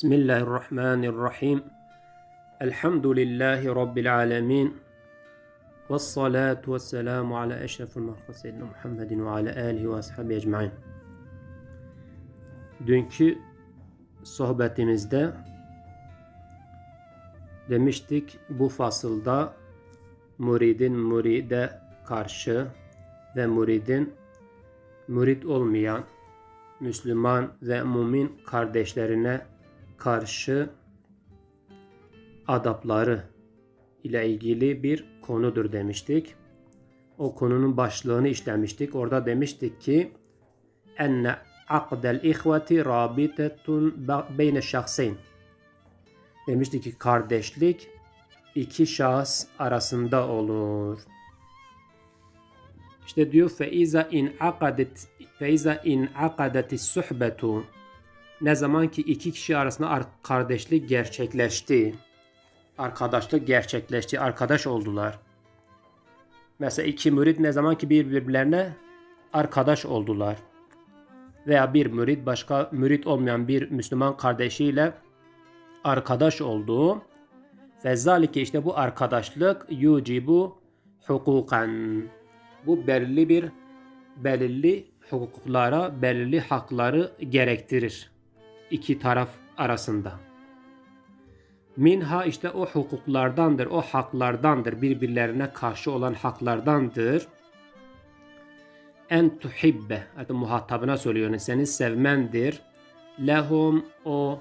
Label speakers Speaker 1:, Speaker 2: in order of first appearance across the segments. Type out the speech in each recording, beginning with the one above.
Speaker 1: بسم الله الرحمن الرحيم الحمد لله رب العالمين والصلاة والسلام على أشرف المخلوقات سيدنا محمد وعلى آله وأصحابه أجمعين Dünkü sohbetimizde demiştik bu fasılda muridin muride karşı ve muridin murid olmayan Müslüman ve mümin kardeşlerine karşı adapları ile ilgili bir konudur demiştik. O konunun başlığını işlemiştik. Orada demiştik ki enne akdel ihveti rabitetun beyne şahseyn. Demiştik ki kardeşlik iki şahıs arasında olur. İşte diyor feiza in akadet feiza in akadeti suhbetu ne zaman ki iki kişi arasında kardeşlik gerçekleşti. Arkadaşlık gerçekleşti. Arkadaş oldular. Mesela iki mürid ne zaman ki birbirlerine arkadaş oldular. Veya bir mürid başka mürid olmayan bir Müslüman kardeşiyle arkadaş oldu. Ve zalike işte bu arkadaşlık yucibu hukukan. Bu belirli bir belirli hukuklara, belirli hakları gerektirir iki taraf arasında. Minha işte o hukuklardandır, o haklardandır, birbirlerine karşı olan haklardandır. En tuhibbe, hatta muhatabına söylüyor, seni sevmendir. Lehum o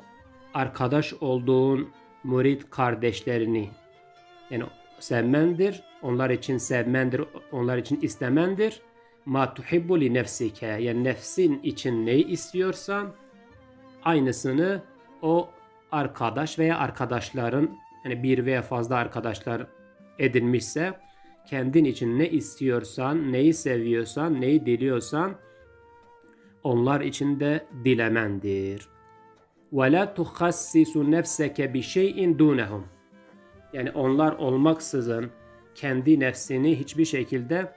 Speaker 1: arkadaş olduğun murid kardeşlerini. Yani sevmendir, onlar için sevmendir, onlar için istemendir. Ma tuhibbu li nefsike, yani nefsin için neyi istiyorsan aynısını o arkadaş veya arkadaşların yani bir veya fazla arkadaşlar edinmişse kendin için ne istiyorsan, neyi seviyorsan, neyi diliyorsan onlar için de dilemendir. وَلَا تُخَسِّسُ نَفْسَكَ بِشَيْءٍ دُونَهُمْ Yani onlar olmaksızın kendi nefsini hiçbir şekilde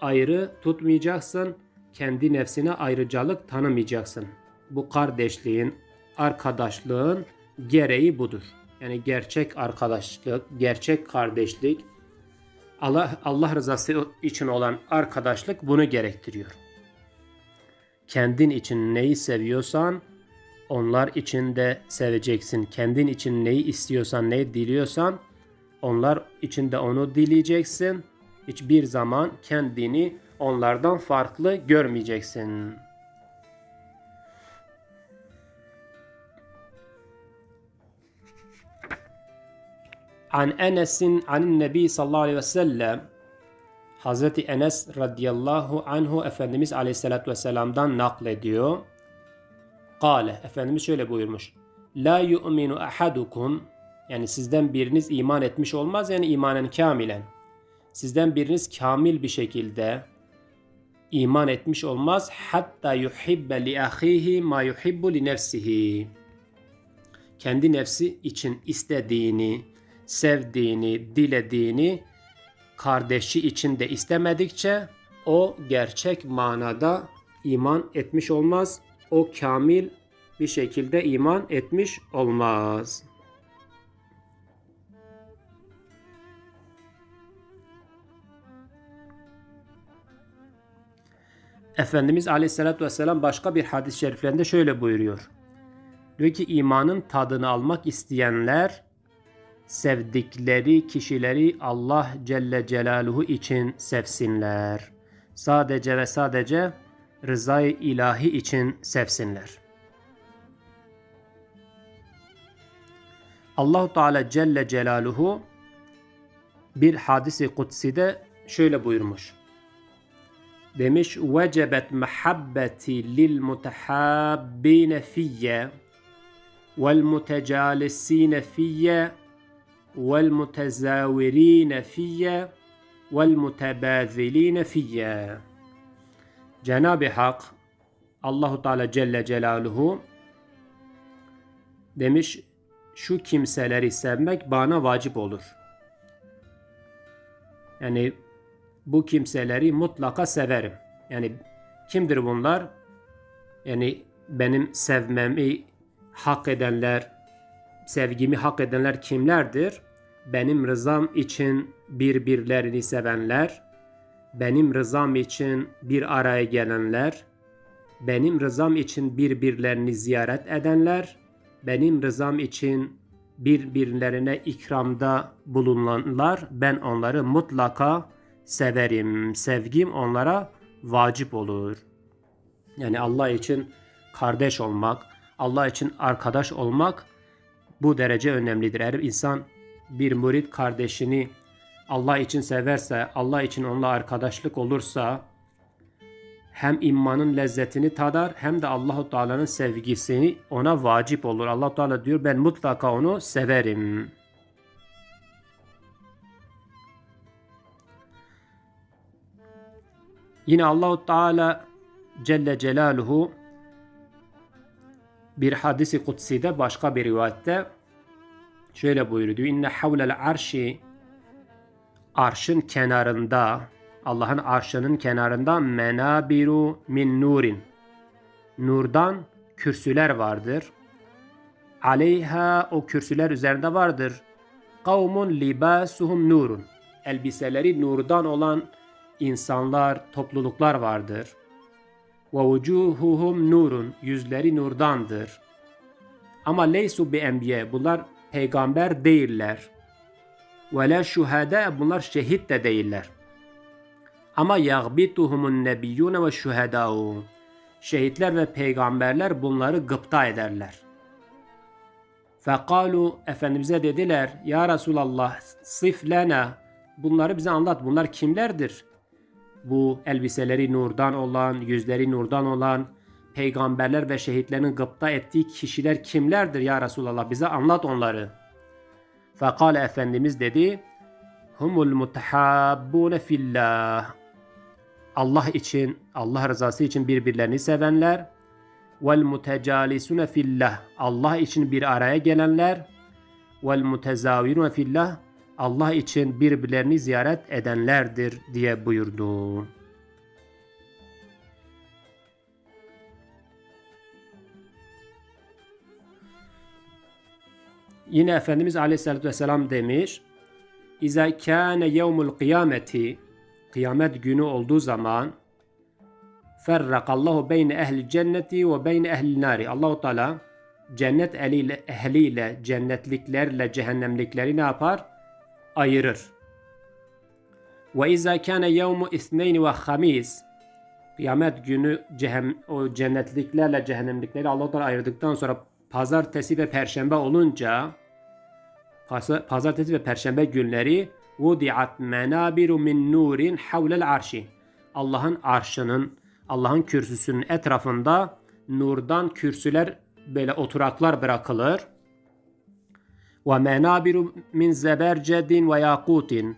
Speaker 1: ayrı tutmayacaksın. Kendi nefsine ayrıcalık tanımayacaksın. Bu kardeşliğin, arkadaşlığın gereği budur. Yani gerçek arkadaşlık, gerçek kardeşlik, Allah Allah rızası için olan arkadaşlık bunu gerektiriyor. Kendin için neyi seviyorsan onlar için de seveceksin. Kendin için neyi istiyorsan, neyi diliyorsan onlar için de onu dileyeceksin. Hiçbir zaman kendini onlardan farklı görmeyeceksin. An Enes'in anin Nebi sallallahu aleyhi ve sellem Hazreti Enes radıyallahu anhu Efendimiz aleyhissalatü vesselam'dan naklediyor. Kale Efendimiz şöyle buyurmuş. La yu'minu ahadukum yani sizden biriniz iman etmiş olmaz yani imanen kamilen. Sizden biriniz kamil bir şekilde iman etmiş olmaz. Hatta yuhibbe li ahihi ma yuhibbu li nefsihi. Kendi nefsi için istediğini, sevdiğini, dilediğini kardeşi için de istemedikçe o gerçek manada iman etmiş olmaz. O kamil bir şekilde iman etmiş olmaz. Efendimiz Aleyhisselatü Vesselam başka bir hadis-i şeriflerinde şöyle buyuruyor. Diyor ki imanın tadını almak isteyenler sevdikleri kişileri Allah Celle Celaluhu için sevsinler. Sadece ve sadece rızayı ilahi için sevsinler. Allahu Teala Celle Celaluhu bir hadisi kutside şöyle buyurmuş. Demiş vecebet mehabbeti lil mutahabbine fiyye vel mutecalisine fiyye fiyye vel mutebazilina fiyye. Cenab-ı Hak Allahu Teala Celle Celaluhu demiş şu kimseleri sevmek bana vacip olur. Yani bu kimseleri mutlaka severim. Yani kimdir bunlar? Yani benim sevmemi hak edenler, sevgimi hak edenler kimlerdir? Benim rızam için birbirlerini sevenler, benim rızam için bir araya gelenler, benim rızam için birbirlerini ziyaret edenler, benim rızam için birbirlerine ikramda bulunanlar, ben onları mutlaka severim. Sevgim onlara vacip olur. Yani Allah için kardeş olmak, Allah için arkadaş olmak bu derece önemlidir. Eğer insan bir murid kardeşini Allah için severse, Allah için onunla arkadaşlık olursa hem imanın lezzetini tadar hem de Allahu Teala'nın sevgisini ona vacip olur. Allah Teala diyor ben mutlaka onu severim. Yine Allahu Teala Celle Celaluhu bir hadisi kutside başka bir rivayette şöyle buyuruyor. İnne havlel arşi arşın kenarında Allah'ın arşının kenarında menabiru min nurin nurdan kürsüler vardır. Aleyha o kürsüler üzerinde vardır. Kavmun libasuhum nurun. Elbiseleri nurdan olan insanlar, topluluklar vardır. Ve vucuhuhum nurun. Yüzleri nurdandır. Ama leysu bi enbiye. Bunlar peygamber değiller. Ve la şuhada. Bunlar şehit de değiller. Ama yagbituhumun nebiyyune ve şuhedâ'u. Şehitler ve peygamberler bunları gıpta ederler. Fekalu Efendimiz'e dediler Ya Resulallah sif lena bunları bize anlat bunlar kimlerdir? Bu elbiseleri nurdan olan, yüzleri nurdan olan peygamberler ve şehitlerin gıpta ettiği kişiler kimlerdir ya Resulallah bize anlat onları. Fekale Efendimiz dedi Humul mutahabbune fillah Allah için, Allah rızası için birbirlerini sevenler vel mutecalisune fillah Allah için bir araya gelenler vel mutezavirune fillah Allah için birbirlerini ziyaret edenlerdir diye buyurdu. Yine Efendimiz Aleyhisselatü Vesselam demiş İza kâne yevmul kıyameti kıyamet günü olduğu zaman ferrakallahu beyne ehli cenneti ve beyne ehli nari. Allahu Teala cennet eliyle, ehliyle, cennetliklerle cehennemlikleri ne yapar? Ayırır. Ve izâ kâne yevmu isneyni ve hamis. Kıyamet günü cehem, o cennetliklerle cehennemlikleri Allah Teala ayırdıktan sonra pazartesi ve perşembe olunca pazartesi ve perşembe günleri vudiat menabiru min nurin havlel arşi. Allah'ın arşının, Allah'ın kürsüsünün etrafında nurdan kürsüler böyle oturaklar bırakılır. Ve menabiru min zebercedin ve yakutin.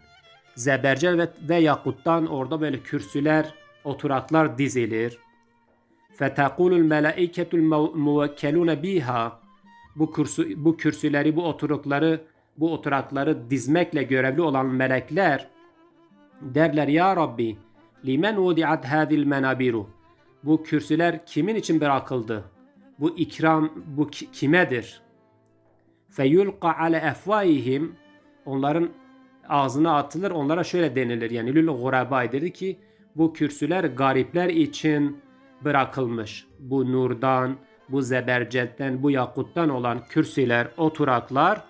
Speaker 1: Zeberced ve, ve yakuttan orada böyle kürsüler, oturaklar dizilir. Fetekulul melaiketul muvekkelune biha. Bu, kürsü, bu kürsüleri, bu oturukları bu oturakları dizmekle görevli olan melekler derler ya Rabbi limen vudiat hadil menabiru bu kürsüler kimin için bırakıldı? Bu ikram bu kimedir? Feyulqa ale efvaihim onların ağzına atılır onlara şöyle denilir yani lül dedi ki bu kürsüler garipler için bırakılmış. Bu nurdan, bu zebercetten, bu yakuttan olan kürsüler, oturaklar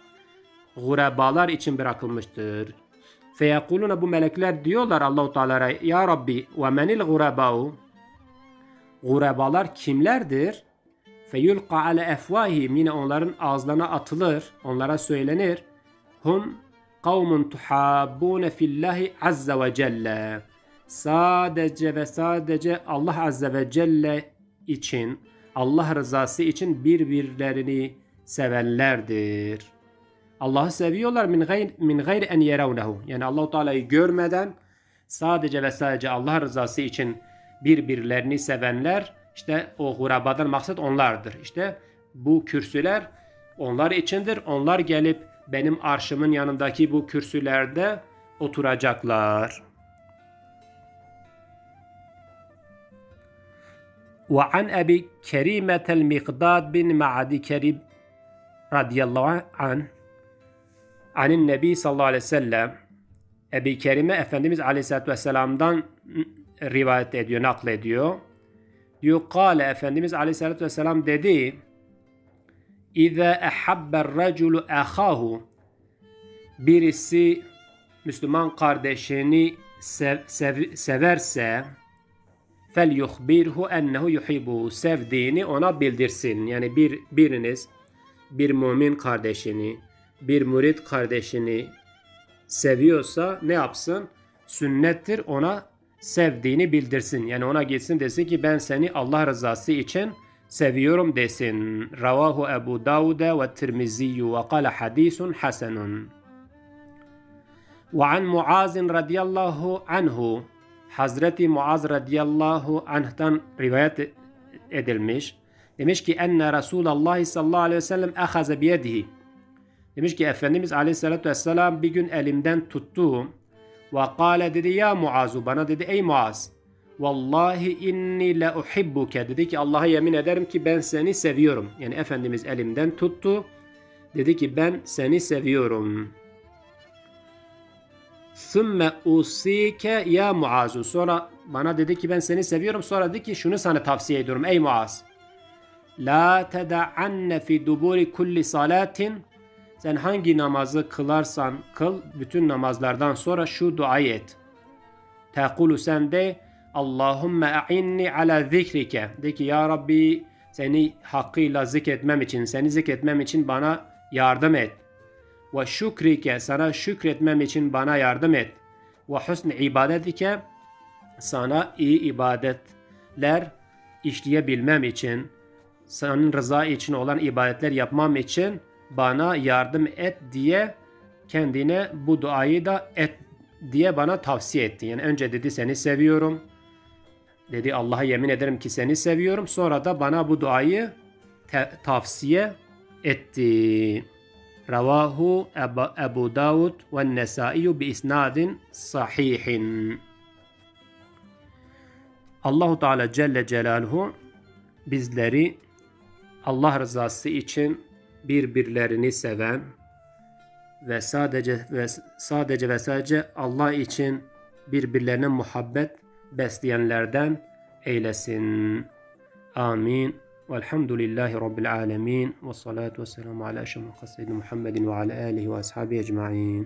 Speaker 1: gurebalar için bırakılmıştır. Feyekuluna bu melekler diyorlar Allahu Teala'ya ya Rabbi ve menil gurebau Gurebalar kimlerdir? Feyulqa ale efvahim yine onların ağızlarına atılır, onlara söylenir. Hum kavmun tuhabbune fillahi azze ve celle. Sadece ve sadece Allah azze ve celle için, Allah rızası için birbirlerini sevenlerdir. Allah'ı seviyorlar min gayr min gayr en yeravnehu. Yani Allahu Teala'yı görmeden sadece ve sadece Allah rızası için birbirlerini sevenler işte o gurabadan maksat onlardır. İşte bu kürsüler onlar içindir. Onlar gelip benim arşımın yanındaki bu kürsülerde oturacaklar. Ve an Ebi Kerimetel Miqdad bin Ma'adi Kerib radıyallahu anh anin nebi sallallahu aleyhi ve sellem Ebi Kerime Efendimiz aleyhissalatü vesselam'dan rivayet ediyor, naklediyor. Diyor, kâle Efendimiz aleyhissalatü vesselam dedi, İza ehabber raculu ahahu birisi Müslüman kardeşini sev, sev- severse fel yuhbirhu ennehu yuhibbu sevdiğini ona bildirsin. Yani bir biriniz bir mümin kardeşini, bir murid kardeşini seviyorsa ne yapsın? Sünnettir ona sevdiğini bildirsin. Yani ona gitsin desin ki ben seni Allah rızası için seviyorum desin. Ravahu Ebu Davud ve Tirmizi ve kâle hadisun hasenun. Ve an Muazin radıyallahu anhu Hazreti Muaz radıyallahu anh'tan rivayet edilmiş. Demiş ki enne Resulullah sallallahu aleyhi ve sellem ahaze biyedihi. Demiş ki Efendimiz aleyhissalatü vesselam bir gün elimden tuttu. Ve kâle dedi ya Muazu bana dedi ey Muaz. Vallahi inni la uhibbuke dedi ki Allah'a yemin ederim ki ben seni seviyorum. Yani Efendimiz elimden tuttu. Dedi ki ben seni seviyorum. Sümme usike ya Muazu. Sonra bana dedi ki ben seni seviyorum. Sonra dedi ki şunu sana tavsiye ediyorum ey Muaz. La teda'anne fi duburi kulli salatin. Sen hangi namazı kılarsan kıl bütün namazlardan sonra şu duayı et. Tekulu sen de Allahümme a'inni ala zikrike. De ki ya Rabbi seni hakkıyla zikretmem için, seni zikretmem için bana yardım et. Ve şükrike sana şükretmem için bana yardım et. Ve husn ibadetike sana iyi ibadetler işleyebilmem için, senin rıza için olan ibadetler yapmam için bana yardım et diye kendine bu duayı da et diye bana tavsiye etti. Yani önce dedi seni seviyorum. Dedi Allah'a yemin ederim ki seni seviyorum. Sonra da bana bu duayı tavsiye etti. Davud ve Nesai bi isnadin sahihin. Allahu Teala Celle Celaluhu bizleri Allah rızası için birbirlerini seven ve sadece ve sadece ve sadece Allah için birbirlerine muhabbet besleyenlerden eylesin. Amin. والحمد لله رب العالمين والصلاة والسلام على أشرف سيدنا محمد وعلى آله وأصحابه أجمعين.